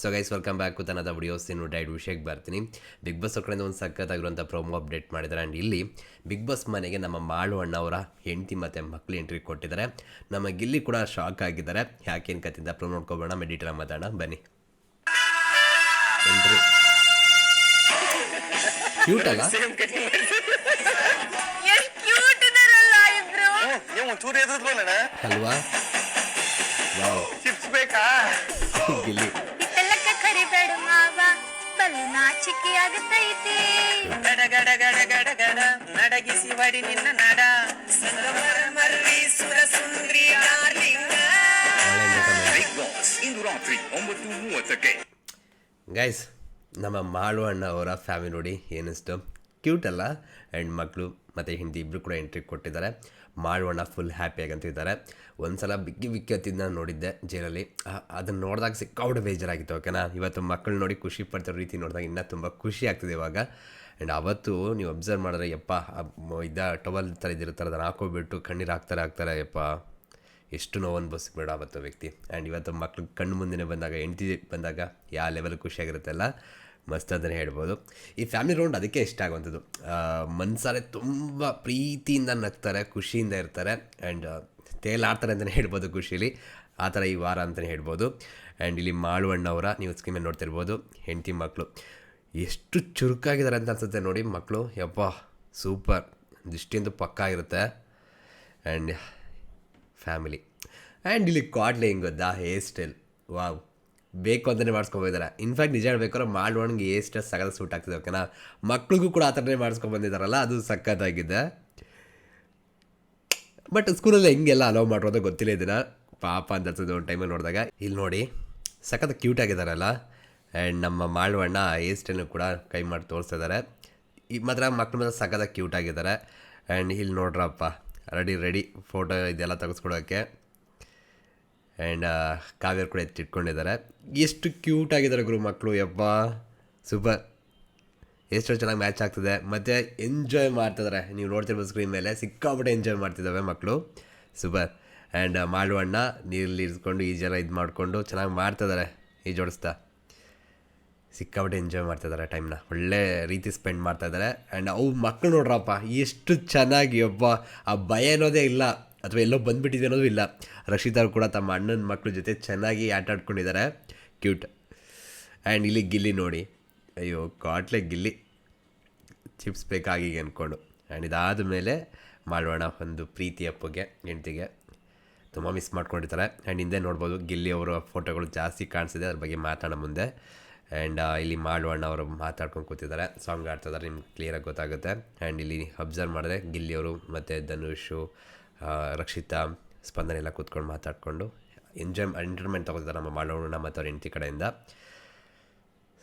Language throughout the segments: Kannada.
ಸೊ ಗೈಸ್ ವೆಲ್ಕಮ್ ಬ್ಯಾಕ್ ತನ್ನದ ವಿಡಿಯೋಸ್ ಇನ್ನು ಡೈಡ್ ವಿಷಯಕ್ಕೆ ಬರ್ತೀನಿ. ಬಿಗ್ ಬಾಸ್ ಕಡೆಯಿಂದ ಒಂದು ಸಖತ್ತಾಗಿರುವಂಥ ಪ್ರೋಮೋ ಅಪ್ಡೇಟ್ ಮಾಡಿದ್ದಾರೆ. ಆ್ಯಂಡ್ ಇಲ್ಲಿ ಬಿಗ್ ಬಾಸ್ ಮನೆಗೆ ನಮ್ಮ ಮಾಳು ಅಣ್ಣವರ ಹೆಂಡತಿ ಮತ್ತು ಮಕ್ಕಳು ಎಂಟ್ರಿ ಕೊಟ್ಟಿದ್ದಾರೆ. ನಮ್ಮ ಗಿಲ್ಲಿ ಕೂಡ ಶಾಕ್ ಆಗಿದ್ದಾರೆ. ಯಾಕೇನು ಕತ್ತಿಂದ ಪ್ರೊ ನೋಡ್ಕೊಬೋಣ. ಮೆಡಿಟರ್ ಮಾತಾಡೋಣ. ಬನ್ನಿ. ಎಂಟ್ರಿ ಕ್ಯೂಟ್ ಅಲ್ಲ? ಅಲ್ವಾ? ವಾವ್ ಚಿಪ್ಸ್ ಬೇಕಾ? ಗಿಲ್ಲಿ. ನಾಚಿಕೆ ಗಡಗಡ ಗಡ ಗಡ ಗಡ ಗಡ ಗಡ ನಡಗಿಸಿ ಬಡಿ ನಿನ್ನ ನಡ. ಸಂಗಮರ ಮರ್ರಿ ಸುರ ಸುಂದ್ರಿ ಬಾಸ್ ಇಂದು ರಾತ್ರಿ ಒಂಬತ್ತು ಮೂವತ್ತಕ್ಕೆ. ಗೈಸ್ ನಮ್ಮ ಮಾಳು ಅಣ್ಣ ಅವರ ಫ್ಯಾಮಿಲಿ ನೋಡಿ ಏನಿಸ್ತು? ಕ್ಯೂಟ್ ಅಲ್ಲ? ಆ್ಯಂಡ್ ಮಕ್ಕಳು ಮತ್ತು ಹಿಂದಿ ಇಬ್ಬರು ಕೂಡ ಎಂಟ್ರಿ ಕೊಟ್ಟಿದ್ದಾರೆ. ಮಾಡೋಣ ಫುಲ್ ಫುಲ್ ಹ್ಯಾಪಿಯಾಗಂತಿದ್ದಾರೆ ಒಂದು ಸಲ ಬಿಕ್ಕಿ ಬಿಕ್ಕಿ ನಾನು ನೋಡಿದ್ದೆ ಜೈಲಲ್ಲಿ. ಅದನ್ನು ನೋಡಿದಾಗ ಸಿಕ್ಕಾಬಿಟ್ಟು ಬೇಜಾರಾಗಿತ್ತು ಓಕೆನಾ ಇವತ್ತು ಮಕ್ಕಳು ನೋಡಿ ಖುಷಿ ಪಡ್ತಿರೋ ರೀತಿ ನೋಡಿದಾಗ ಇನ್ನೂ ತುಂಬ ಖುಷಿ ಆಗ್ತಿದೆ ಇವಾಗ. ಆ್ಯಂಡ್ ಅವತ್ತು ನೀವು ಅಬ್ಸರ್ವ್ ಮಾಡಿದ್ರೆ, ಯಪ್ಪ ಇದ್ದ ಟವಲ್ ಥರ ಇದ್ದಿರ್ತಾರೆ ಅದನ್ನು ಹಾಕೋಬಿಟ್ಟು ಕಣ್ಣೀರು ಹಾಕ್ತಾರೆ ಹಾಕ್ತಾರೆ, ಯಪ್ಪ. ಎಷ್ಟು ನೋವನ್ನು ಬಸ್ ಬೇಡ ಅವತ್ತು ವ್ಯಕ್ತಿ. ಆ್ಯಂಡ್ ಇವತ್ತು ಮಕ್ಳು ಕಣ್ಣು ಮುಂದೆ ಬಂದಾಗ, ಹೆಂಡತಿ ಬಂದಾಗ ಯಾವ ಲೆವೆಲ್ ಖುಷಿಯಾಗಿರುತ್ತಲ್ಲ ಮಸ್ತ್ ಅಂತಲೇ ಹೇಳ್ಬೋದು. ಈ ಫ್ಯಾಮಿಲಿ ರೌಂಡ್ ಅದಕ್ಕೆ ಇಷ್ಟ ಆಗುವಂಥದ್ದು. ಮನಸಾರೆ ತುಂಬ ಪ್ರೀತಿಯಿಂದ ನಗ್ತಾರೆ, ಖುಷಿಯಿಂದ ಇರ್ತಾರೆ ಆ್ಯಂಡ್ ತೇಲಾಡ್ತಾರೆ ಅಂತಲೇ ಹೇಳ್ಬೋದು ಖುಷಿಲಿ. ಆ ಥರ ಈ ವಾರ ಅಂತಲೇ ಹೇಳ್ಬೋದು. ಆ್ಯಂಡ್ ಇಲ್ಲಿ ಮಾಳುವಣ್ಣವರ ನೀವು ಸ್ಕ್ರೀನ್ ಮೇಲೆ ನೋಡ್ತಿರ್ಬೋದು, ಹೆಂಡತಿ ಮಕ್ಕಳು ಎಷ್ಟು ಚುರುಕಾಗಿದ್ದಾರೆ ಅಂತ ಅನ್ಸುತ್ತೆ ನೋಡಿ ಮಕ್ಕಳು ಯಪ್ಪ ಸೂಪರ್ ದೃಷ್ಟಿಯಿಂದ ಪಕ್ಕಾ ಇರುತ್ತೆ ಆ್ಯಂಡ್ ಫ್ಯಾಮಿಲಿ ಆ್ಯಂಡ್ ಇಲ್ಲಿ ಕಾಡ್ಲೆ ಹಿಂಗೆ ಗೊತ್ತಾ? ಹೇರ್ ಸ್ಟೈಲ್ ವಾವ್ ಬೇಕು ಅಂತಲೇ ಮಾಡಿಸ್ಕೊಂಬಂದಿದ್ದಾರೆ ಇನ್ಫ್ಯಾಕ್ಟ್ ನಿಜ ಹೇಳ್ಬೇಕಾದ್ರೆ ಮಾಡೋಣಿಗೆ ಎಷ್ಟು ಸಗದ ಸೂಟ್ ಆಗ್ತಿದೆ ಓಕೆನಾ ಮಕ್ಳಿಗೂ ಕೂಡ ಆ ಥರನೇ ಮಾಡಿಸ್ಕೊಂಬಂದಿದ್ದಾರಲ್ಲ ಅದು ಸಖತ್ತಾಗಿದೆ. ಬಟ್ ಸ್ಕೂಲಲ್ಲಿ ಹೆಂಗೆಲ್ಲ ಅಲೋ ಮಾಡಿರೋದು ಗೊತ್ತಿಲ್ಲ ಇದನ್ನ ಪಾಪ ಅಂತ ಅನ್ಸೋದು ಒಂದು ಟೈಮಲ್ಲಿ ನೋಡಿದಾಗ. ಇಲ್ಲಿ ನೋಡಿ, ಸಖತ್ ಕ್ಯೂಟ್ ಆಗಿದ್ದಾರಲ್ಲ. ಆ್ಯಂಡ್ ನಮ್ಮ ಮಾಳುವಣ್ಣ ಏಸ್ಟನ್ನು ಕೂಡ ಕೈ ಮಾಡಿ ತೋರಿಸ್ತಾ ಇದ್ದಾರೆ. ಈ ಮಾತ್ರ ಮಕ್ಳ ಮಾತ್ರ ಸಖತ್ತಾಗಿ ಕ್ಯೂಟ್ ಆಗಿದ್ದಾರೆ. ಆ್ಯಂಡ್ ಇಲ್ಲಿ ನೋಡ್ರಪ್ಪ ರೆಡಿ ರೆಡಿ ಫೋಟೋ ಇದೆಲ್ಲ ತೆಗೆಸ್ಕೊಡೋಕ್ಕೆ. ಆ್ಯಂಡ್ ಕಾವ್ಯರು ಕೂಡ ಎತ್ತಿಟ್ಕೊಂಡಿದ್ದಾರೆ ಎಷ್ಟು ಕ್ಯೂಟ್ ಆಗಿದ್ದಾರೆ ಗುರು ಮಕ್ಕಳು ಯಪ್ಪ ಸೂಪರ್. ಎಷ್ಟೋ ಚೆನ್ನಾಗಿ ಮ್ಯಾಚ್ ಆಗ್ತದೆ. ಮತ್ತು ಎಂಜಾಯ್ ಮಾಡ್ತಿದ್ದಾರೆ. ನೀವು ನೋಡ್ತಿರ್ಬೋದು ಸ್ಕ್ರೀನ್ ಮೇಲೆ. ಸಿಕ್ಕಾಪಟ್ಟೆ ಎಂಜಾಯ್ ಮಾಡ್ತಿದ್ದಾವೆ ಮಕ್ಕಳು ಸೂಪರ್. ಆ್ಯಂಡ್ ಮಾಡುವಣ್ಣ ನೀರಲ್ಲಿ ಇರಿಸ್ಕೊಂಡು ಈಜೆಲ್ಲ ಇದು ಮಾಡಿಕೊಂಡು ಚೆನ್ನಾಗಿ ಮಾಡ್ತಿದ್ದಾರೆ. ಈಜೋಡಿಸ್ತಾ ಸಿಕ್ಕಾಪಟ್ಟೆ ಎಂಜಾಯ್ ಮಾಡ್ತಿದ್ದಾರೆ ಟೈಮ್ನ ಒಳ್ಳೆ ರೀತಿ ಸ್ಪೆಂಡ್ ಮಾಡ್ತಾ ಇದ್ದಾರೆ. ಆ್ಯಂಡ್ ಅವು ಮಕ್ಕಳು ನೋಡ್ರಪ್ಪ. ಎಷ್ಟು ಚೆನ್ನಾಗಿ ಒಬ್ಬ ಆ ಭಯ ಅನ್ನೋದೇ ಇಲ್ಲ. ಅಥವಾ ಎಲ್ಲೋ ಬಂದುಬಿಟ್ಟಿದೆ ಅನ್ನೋದು ಇಲ್ಲ. ರಕ್ಷಿತ್ ಕೂಡ ತಮ್ಮ ಅಣ್ಣನ ಮಕ್ಕಳ ಜೊತೆ ಚೆನ್ನಾಗಿ ಆಟ ಆಡ್ಕೊಂಡಿದ್ದಾರೆ. ಕ್ಯೂಟ್. ಆ್ಯಂಡ್ ಇಲ್ಲಿ ಗಿಲ್ಲಿ ನೋಡಿ. ಅಯ್ಯೋ, ಕಾಟ್ಲೆ ಗಿಲ್ಲಿ. ಚಿಪ್ಸ್ ಬೇಕಾಗಿ ಅಂದ್ಕೊಂಡು ಆ್ಯಂಡ್ ಇದಾದ ಮೇಲೆ ಮಾಡೋಣ ಒಂದು ಪ್ರೀತಿ ಅಪ್ಪಗೆ ಹೆಂಡ್ತಿಗೆ. ತುಂಬ ಮಿಸ್ ಮಾಡ್ಕೊಂಡಿರ್ತಾರೆ. ಆ್ಯಂಡ್ ಹಿಂದೆ ನೋಡ್ಬೋದು ಗಿಲ್ಲಿ ಅವರ ಫೋಟೋಗಳು ಜಾಸ್ತಿ ಕಾಣಿಸಿದೆ. ಅದ್ರ ಬಗ್ಗೆ ಮಾತಾಡೋ ಮುಂದೆ. ಆ್ಯಂಡ್ ಇಲ್ಲಿ ಮಾಡುವಣ್ಣ ಅವರು ಮಾತಾಡ್ಕೊಂಡು ಕೂತಿದ್ದಾರೆ. ಸಾಂಗ್ ಆಡ್ತಿದ್ದಾರೆ ನಿಮ್ಗೆ ಕ್ಲಿಯರಾಗಿ ಗೊತ್ತಾಗುತ್ತೆ. ಆ್ಯಂಡ್ ಇಲ್ಲಿ ಅಬ್ಸರ್ವ್ ಮಾಡಿದ್ರೆ ಗಿಲ್ಲಿ ಅವರು ಮತ್ತು ಧನುಷು ರಕ್ಷಿತಾ ಸ್ಪಂದನೆ ಎಲ್ಲ ಕೂತ್ಕೊಂಡು ಮಾತಾಡಿಕೊಂಡು ಎಂಜಾಯ್ ಎಂಟರ್ಟೈನ್ಮೆಂಟ್ ತೊಗೊಳ್ತಾರೆ ನಮ್ಮ ಮಾಡೋಣ ನಮ್ಮ ಅವ್ರ ಹೆಂಡತಿ ಕಡೆಯಿಂದ.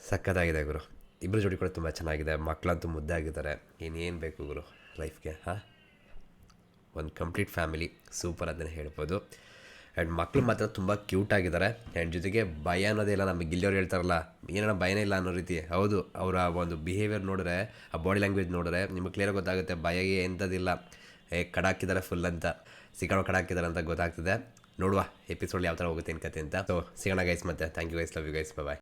ಸಕ್ಕತ್ತಾಗಿದೆ ಗುರು. ಇಬ್ಬರು ಜೋಡಿ ಕೂಡ ತುಂಬ ಚೆನ್ನಾಗಿದೆ. ಮಕ್ಕಳಂತೂ ಮುದ್ದಾಗಿದ್ದಾರೆ. ಇನ್ನೇನು ಬೇಕು ಗುರು ಲೈಫ್ಗೆ ಹಾಂ? ಒಂದು ಕಂಪ್ಲೀಟ್ ಫ್ಯಾಮಿಲಿ ಸೂಪರ್ ಅಂತಲೇ ಹೇಳ್ಬೋದು. ಆ್ಯಂಡ್ ಮಕ್ಕಳು ಮಾತ್ರ ತುಂಬ ಕ್ಯೂಟ್ ಆಗಿದ್ದಾರೆ. ಆ್ಯಂಡ್ ಜೊತೆಗೆ ಭಯ ಅನ್ನೋದೇ ಇಲ್ಲ. ನಮಗೆ ಗಿಲ್ಲಿಯವ್ರು ಹೇಳ್ತಾರಲ್ಲ ಏನೋ ಭಯನೇ ಇಲ್ಲ ಅನ್ನೋ ರೀತಿ. ಹೌದು, ಅವರ ಒಂದು ಬಿಹೇವಿಯರ್ ನೋಡಿದ್ರೆ, ಆ ಬಾಡಿ ಲ್ಯಾಂಗ್ವೇಜ್ ನೋಡಿದ್ರೆ ನಿಮಗೆ ಕ್ಲಿಯರ್ ಗೊತ್ತಾಗುತ್ತೆ ಭಯಗೆ ಎಂಥದ್ದಿಲ್ಲ. ಏ ಕಡಾಕಿದ್ದಾರೆ ಫುಲ್ ಅಂತ. ಸಿಗೋಣ ಕಡಾಕಿದ್ದಾರೆ ಅಂತ ಗೊತ್ತಾಗ್ತದೆ. ನೋಡುವ ಎಪಿಸೋಡ್ ಯಾವ ಥರ ಹೋಗುತ್ತೆ ಏನು ಕತೆ ಅಂತ. ಸೊ ಸಿಗೋಣ ಗೈಸ್ ಮತ್ತೆ. Thank you guys love you guys bye